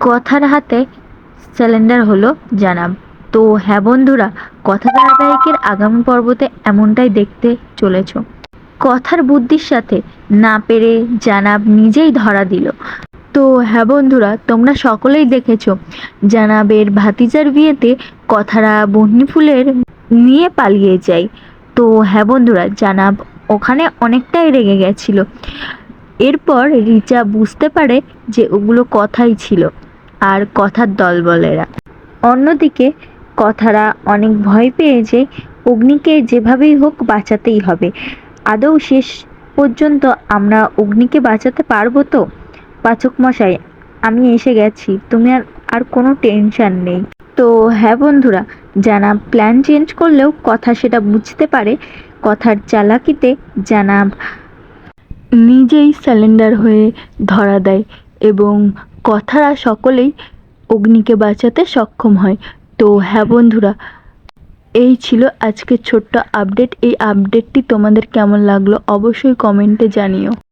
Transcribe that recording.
কথার হাতে স্যালেন্ডার হলো জানাব। তো হ্যাঁ বন্ধুরা, কথা ধারাবাহিকের আগামী পর্বতে এমনটাই দেখতে চলেছ। কথার বুদ্ধির সাথে না পেরে জানাব নিজেই ধরা দিল। তো হ্যাঁ বন্ধুরা, তোমরা সকলেই দেখেছ, জানাবের ভাতিজার বিয়েতে কথারা বহনি ফুলের নিয়ে পালিয়ে যায়। তো হ্যাঁ বন্ধুরা, জানাব ওখানে অনেকটাই রেগে গেছিল। এরপর রিচা বুঝতে পারে যে ওগুলো কথাই ছিল। আর কথার দলবলেরা। অন্যদিকে, কথারা অনেক ভয় পেয়ে যে অগ্নিকে যেভাবেই হোক বাঁচাতেই হবে। আদৌ শেষ পর্যন্ত আমরা অগ্নিকে বাঁচাতে পারব তো? পাচক মশাই, আমি এসে গেছি। তুমি আর আর কোনো টেনশন নেই। তো হ্যাঁ বন্ধুরা জানাব প্ল্যান চেঞ্জ করলেও কথা সেটা বুঝতে পারে। কথার চালাকিতে জানাব নিজেই স্যালেন্ডার হয়ে ধরা দেয় এবং কথারা সকলেই অগ্নিকে বাঁচাতে সক্ষম হয়। তো হ্যাঁ বন্ধুরা, এই ছিল আজকের ছোট্ট আপডেট এই আপডেটটি তোমাদের কেমন লাগল অবশ্যই কমেন্টে জানিও।